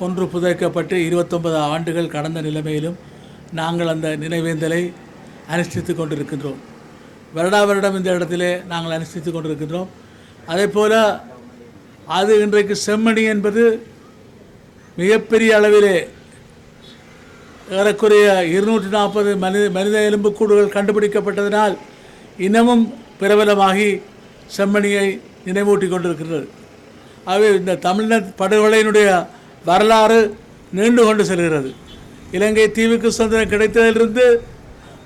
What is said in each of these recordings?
கொன்று புதைக்கப்பட்டு இருபத்தொன்பது ஆண்டுகள் கடந்த நிலைமையிலும் நாங்கள் அந்த நினைவேந்தலை அனுஷ்டித்து கொண்டிருக்கின்றோம். வருடா வருடம் இந்த இடத்திலே நாங்கள் அனுஷ்டித்து கொண்டிருக்கின்றோம். அதே போல் அது இன்றைக்கு செம்மணி என்பது மிகப்பெரிய அளவிலே ஏறக்குறைய இருநூற்றி நாற்பது மனித மனித எலும்புக்கூடுகள் கண்டுபிடிக்கப்பட்டதனால் இன்னமும் பிரபலமாகி செம்மணியை நினைவூட்டி கொண்டிருக்கிறது ஆகவே இந்த தமிழின படுகொலையினுடைய வரலாறு நீண்டு கொண்டு செல்கிறது. இலங்கை தீவுக்கு சுதந்திரம் கிடைத்ததிலிருந்து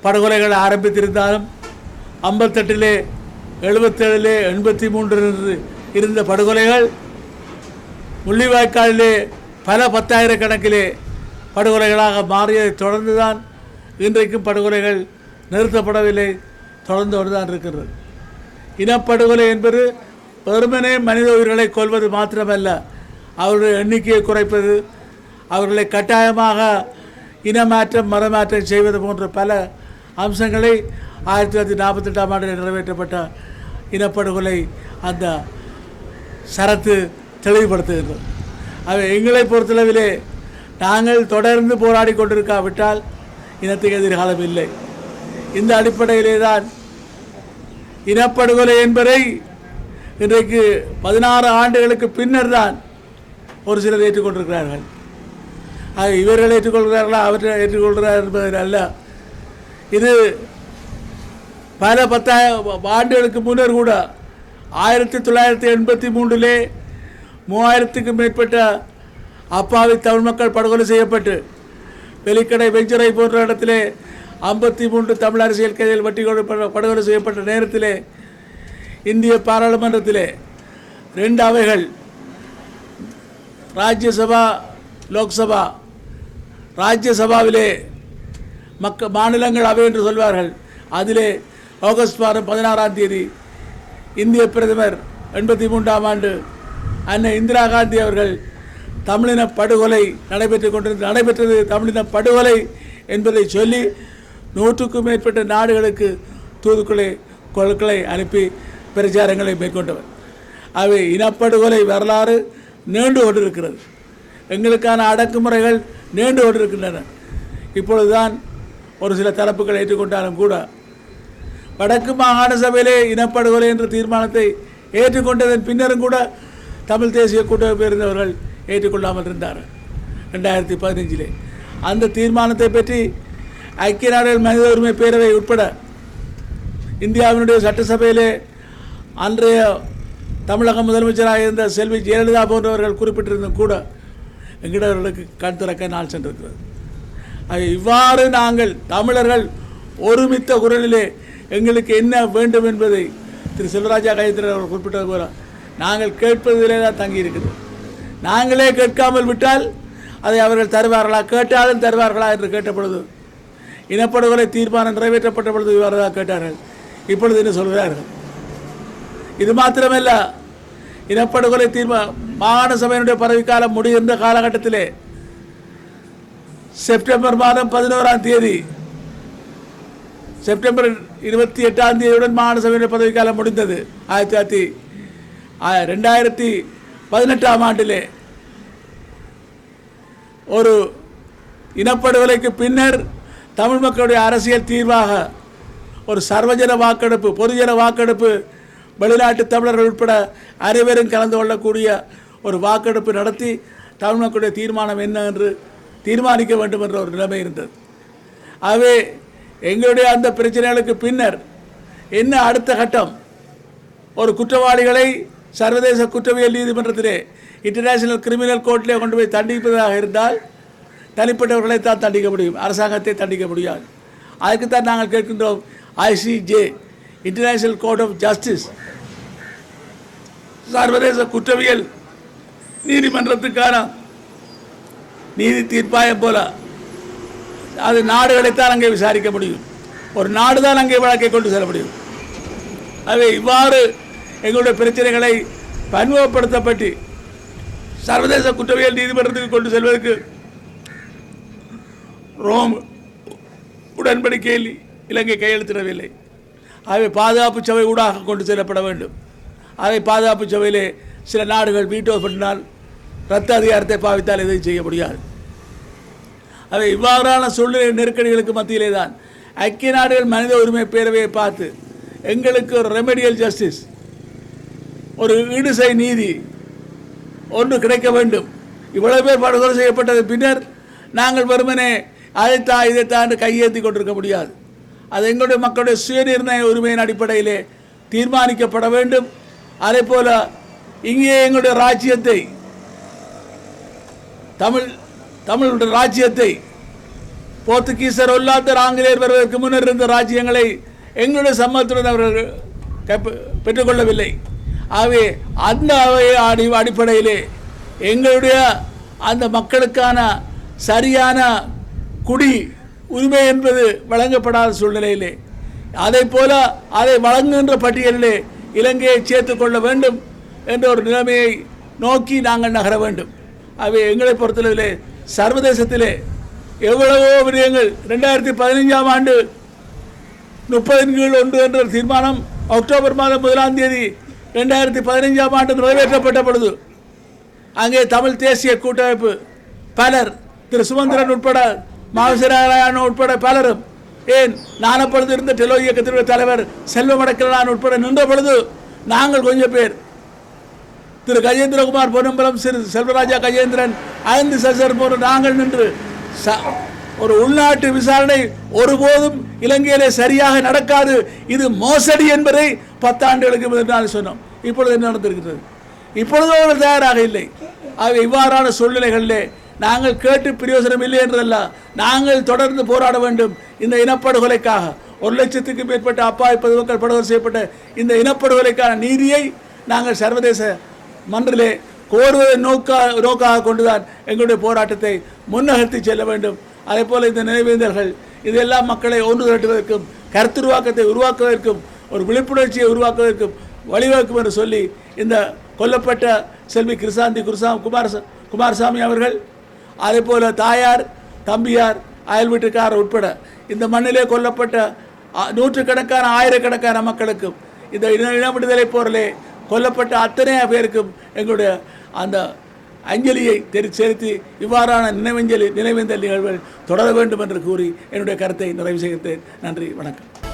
படுகொலைகள் ஆரம்பித்திருந்தாலும் ஐம்பத்தெட்டிலே எழுபத்தேழிலே எண்பத்தி மூன்று இருந்த படுகொலைகள் முள்ளிவாய்க்காலிலே பல பத்தாயிரக்கணக்கிலே படுகொலைகளாக மாறியதை தொடர்ந்து தான் இன்றைக்கும் படுகொலைகள் நிறுத்தப்படவில்லை தொடர்ந்து கொண்டு தான் இருக்கிறது இனப்படுகொலை என்பது வெறுமனே மனித உயிர்களை கொல்வது மாத்திரமல்ல அவர்களுடைய எண்ணிக்கையை குறைப்பது அவர்களை கட்டாயமாக இனமாற்றம் மதமாற்றம் செய்வது போன்ற பல அம்சங்களை ஆயிரத்தி தொள்ளாயிரத்தி நாற்பத்தெட்டாம் ஆண்டில் நிறைவேற்றப்பட்ட இனப்படுகொலை அந்த சரத்து தெளிவுபடுத்துகிறது. அவை எங்களை பொறுத்தளவிலே நாங்கள் தொடர்ந்து போராடி கொண்டிருக்காவிட்டால் இனத்துக்கு எதிர்காலம் இல்லை. இந்த அடிப்படையிலே தான் இனப்படுகொலை என்பதை இன்றைக்கு பதினாறு ஆண்டுகளுக்கு பின்னர் தான் ஒரு சிலர் ஏற்றுக்கொண்டிருக்கிறார்கள். ஆக இவர்கள் ஏற்றுக்கொள்கிறார்களா அவற்றை ஏற்றுக்கொள்கிறார் என்பது அல்ல. இது பல பத்தாயிரம் ஆண்டுகளுக்கு முன்னர் கூட ஆயிரத்தி தொள்ளாயிரத்தி எண்பத்தி மூன்றிலே மூவாயிரத்துக்கும் மேற்பட்ட அப்பாவி தமிழ் மக்கள் படுகொலை செய்யப்பட்டு வெலிக்கடை வெஞ்சரை போன்ற இடத்திலே ஐம்பத்தி மூன்று தமிழ் அரசியல் கைதிகள் வட்டி கொடு- படுகொலை செய்யப்பட்ட நேரத்திலே இந்திய பாராளுமன்றத்திலே ரெண்டு அவைகள் ராஜ்யசபா லோக்சபா ராஜ்யசபாவிலே மக்க மாநிலங்கள் அவை என்று சொல்வார்கள். அதிலே ஆகஸ்ட் மாதம் பதினாறாம் தேதி இந்திய பிரதமர் எண்பத்தி மூன்றாம் ஆண்டு அன்னை இந்திரா காந்தி அவர்கள் தமிழின படுகொலை நடைபெற்று கொண்டிருந்த நடைபெற்றது தமிழின படுகொலை என்பதை சொல்லி நூற்றுக்கும் மேற்பட்ட நாடுகளுக்கு தூதுக்குளை கொள்களை அனுப்பி பிரச்சாரங்களை மேற்கொண்டவர் அவை இனப்படுகொலை வரலாறு நீண்டு கொண்டிருக்கிறது எங்களுக்கான அடக்குமுறைகள் நீண்டு கொண்டிருக்கின்றன இப்பொழுதுதான் ஒரு சில தரப்புகள் ஏற்றுக்கொண்டாலும் கூட வடக்கு மாகாண சபையிலே இனப்படுகொலை என்ற தீர்மானத்தை ஏற்றுக்கொண்டதன் பின்னரும் கூட தமிழ் தேசிய கூட்டமைப்பு இருந்தவர்கள் ஏற்றுக்கொள்ளாமல் இருந்தார்கள். ரெண்டாயிரத்தி பதினஞ்சிலே. அந்த தீர்மானத்தை பற்றி ஐக்கிய நாடுகள் மனித உரிமை பேரவை உட்பட இந்தியாவினுடைய சட்டசபையிலே அன்றைய தமிழக முதலமைச்சராக இருந்த செல்வி ஜெயலலிதா போன்றவர்கள் குறிப்பிட்டிருந்தும் கூட எங்கிடவர்களுக்கு கண் திறக்க நாள் சென்றிருக்கிறது. இவ்வாறு நாங்கள் தமிழர்கள் ஒருமித்த குரலிலே எங்களுக்கு என்ன வேண்டும் என்பதை திரு செல்வராஜா கைத்திரர் அவர்கள் குறிப்பிட்டது போல நாங்கள் கேட்பதிலே தான் தங்கியிருக்குது நாங்களே கேட்காமல் விட்டால் அதை அவர்கள் தருவார்களா? கேட்டாலும் தருவார்களா என்று கேட்டபொழுது இனப்படுகொலை தீர்மானம் நிறைவேற்றப்பட்ட பொழுது இவ்வாறு தான் கேட்டார்கள். இப்பொழுது என்ன சொல்கிறார்கள்? இது மாத்திரமல்ல இனப்படுகொலை தீர்மா மாகாண சபையினுடைய பதவிக்காலம் முடிகின்ற காலகட்டத்திலே செப்டம்பர் மாதம் பதினோராம் தேதி செப்டம்பர் இருபத்தி எட்டாம் தேதியுடன் மாகாண சபையினுடைய பதவிக்காலம் முடிந்தது. ஆயிரத்தி தொள்ளாயிரத்தி ரெண்டாயிரத்தி பதினெட்டாம் ஆண்டிலே ஒரு இனப்படுகொலைக்கு பின்னர் தமிழ் மக்களுடைய அரசியல் தீர்வாக ஒரு சர்வஜன வாக்கெடுப்பு பொதுஜன வாக்கெடுப்பு வெளிநாட்டு தமிழர்கள் உட்பட அனைவரும் கலந்து கொள்ளக்கூடிய ஒரு வாக்கெடுப்பு நடத்தி தமிழ் மக்களுடைய தீர்மானம் என்ன என்று தீர்மானிக்க வேண்டும் என்ற ஒரு நிலைமை இருந்தது. ஆகவே எங்களுடைய அந்த பிரச்சனைகளுக்கு பின்னர் என்ன அடுத்த கட்டம்? ஒரு குற்றவாளிகளை சர்வதேச குற்றவியல் நீதிமன்றத்திலே இன்டர்நேஷனல் கிரிமினல் கோர்ட்டிலே கொண்டு போய் தண்டிப்பதாக இருந்தால் தனிப்பட்டவர்களை தான் தண்டிக்க முடியும். அரசாங்கத்தை தண்டிக்க முடியாது. அதுக்குத்தான் நாங்கள் கேட்கின்றோம் ICJ international court of justice சர்வதேச குற்றவியல் நீதிமன்றத்துக்கான நீதி தீர்ப்பாயம் போல அது நாடுகளைத்தான் அங்கே விசாரிக்க முடியும். ஒரு நாடு தான் அங்கே வழக்கை கொண்டு செல்ல முடியும். ஆகவே இவ்வாறு எங்களுடைய பிரச்சனைகளை பன்முகப்படுத்தப்பட்டு சர்வதேச குற்றவியல் நீதிமன்றத்துக்கு கொண்டு செல்வதற்கு ரோம் உடன்படிக்கையில் இலங்கை கையெழுத்திடவில்லை. ஆகவே பாதுகாப்பு சபை ஊடாக கொண்டு செல்லப்பட வேண்டும். அதை பாதுகாப்பு சபையிலே சில நாடுகள் வீட்டோ பண்ணினால் ரத்த அதிகாரத்தை பாவித்தால் எதையும் செய்ய முடியாது. அவை இவ்வாறான சூழ்நிலை நெருக்கடிகளுக்கு மத்தியிலே தான் ஐக்கிய நாடுகள் மனித உரிமை பேரவையை பார்த்து எங்களுக்கு ஒரு ரெமெடியல் ஜஸ்டிஸ் ஒரு ஈடுசை நீதி ஒன்று கிடைக்க வேண்டும். இவ்வளவு பேர் படுகொலை செய்யப்பட்டது பின்னர் நாங்கள் வெறுமனே அதைத்தா இதைத்தான் என்று கையேற்றி கொண்டிருக்க முடியாது. அது எங்களுடைய மக்களுடைய சுயநிர்ணய உரிமையின் அடிப்படையிலே தீர்மானிக்கப்பட வேண்டும். அதே போல இங்கே எங்களுடைய ராஜ்யத்தை தமிழ் தமிழுடைய ராஜ்யத்தை போர்த்துகீசர் ஒல்லாத்தர் ஆங்கிலேயர் வருவதற்கு முன்னர் இருந்த ராஜ்யங்களை எங்களுடைய சம்மத்துடன் அவர்கள் பெற்றுக்கொள்ளவில்லை. ஆகவே அந்த அடி அடிப்படையிலே எங்களுடைய அந்த மக்களுக்கான சரியான குடி உரிமை என்பது வழங்கப்படாத சூழ்நிலையிலே. அதை போல அதை வழங்குகின்ற பட்டியலிலே இலங்கையை சேர்த்து கொள்ள வேண்டும் என்ற ஒரு நிலைமையை நோக்கி நாங்கள் நகர வேண்டும். அவை எங்களை பொறுத்தளவிலே சர்வதேசத்திலே எவ்வளவோ விடயங்கள். ரெண்டாயிரத்தி பதினைஞ்சாம் ஆண்டு முப்பதின் கீழ் ஒன்று என்ற தீர்மானம் அக்டோபர் மாதம் முதலாம் தேதி ரெண்டாயிரத்தி பதினைஞ்சாம் ஆண்டு நிறைவேற்றப்பட்ட பொழுது அங்கே தமிழ் தேசிய கூட்டமைப்பு பலர் திரு சுமந்திரன் உட்பட மாவசிராயன் உட்பட பலரும் ஏன்? நான் அப்பொழுது இருந்த டெலோ இயக்கத்தினுடைய தலைவர் செல்வமடக்கலான் உட்பட நின்ற பொழுது நாங்கள் கொஞ்சம் பேர். திரு கஜேந்திரகுமார் பொன்னம்பலம் சிறு செல்வராஜா கஜேந்திரன் ஐந்து சசர் போன்ற நாங்கள் நின்று ச- ஒரு உள்நாட்டு விசாரணை ஒருபோதும் இலங்கையிலே சரியாக நடக்காது. இது மோசடி என்பதை பத்தாண்டுகளுக்கு முன்னால் சொன்னோம். இப்பொழுது என்ன நடந்திருக்கிறது? இப்பொழுது அவர்கள் தயாராக இல்லை. ஆக இவ்வாறான சூழ்நிலைகளிலே நாங்கள் கேட்டு பிரயோசனம் இல்லை என்றதல்ல. நாங்கள் தொடர்ந்து போராட வேண்டும் இந்த இனப்படுகொலைக்காக. ஒரு லட்சத்துக்கு மேற்பட்ட அப்பாவி பொதுமக்கள் படுகொலை செய்யப்பட்ட இந்த இனப்படுகொலைக்கான நீதியை நாங்கள் சர்வதேச மன்றிலே கோருவதை நோக்கா நோக்காக கொண்டுதான் எங்களுடைய போராட்டத்தை முன்னகர்த்தி செல்ல வேண்டும். அதே போல் இந்த நினைவேந்தல்கள் இதெல்லாம் மக்களை ஒன்று திரட்டுவதற்கும் கருத்துருவாக்கத்தை உருவாக்குவதற்கும் ஒரு விழிப்புணர்ச்சியை உருவாக்குவதற்கும் வழிவகுக்கும் என்று சொல்லி இந்த கொல்லப்பட்ட செல்வி கிருசாந்தி குருசா குமார குமாரசாமி அவர்கள் அதே போல தாயார் தம்பியார் அயல் வீட்டுக்காரர் உட்பட இந்த மண்ணிலே கொல்லப்பட்ட அ, நூற்றுக்கணக்கான ஆயிரக்கணக்கான மக்களுக்கும் இந்த இன இன விடுதலை போரிலே கொல்லப்பட்ட அத்தனை பேருக்கும் எங்களுடைய அந்த அஞ்சலியை தெரி செலுத்தி இவ்வாறான நினைவஞ்சலி நினைவேந்தல் நிகழ்வுகள் தொடர வேண்டும் என்று கூறி என்னுடைய கருத்தை நிறைவு செய்கிறேன். நன்றி வணக்கம்.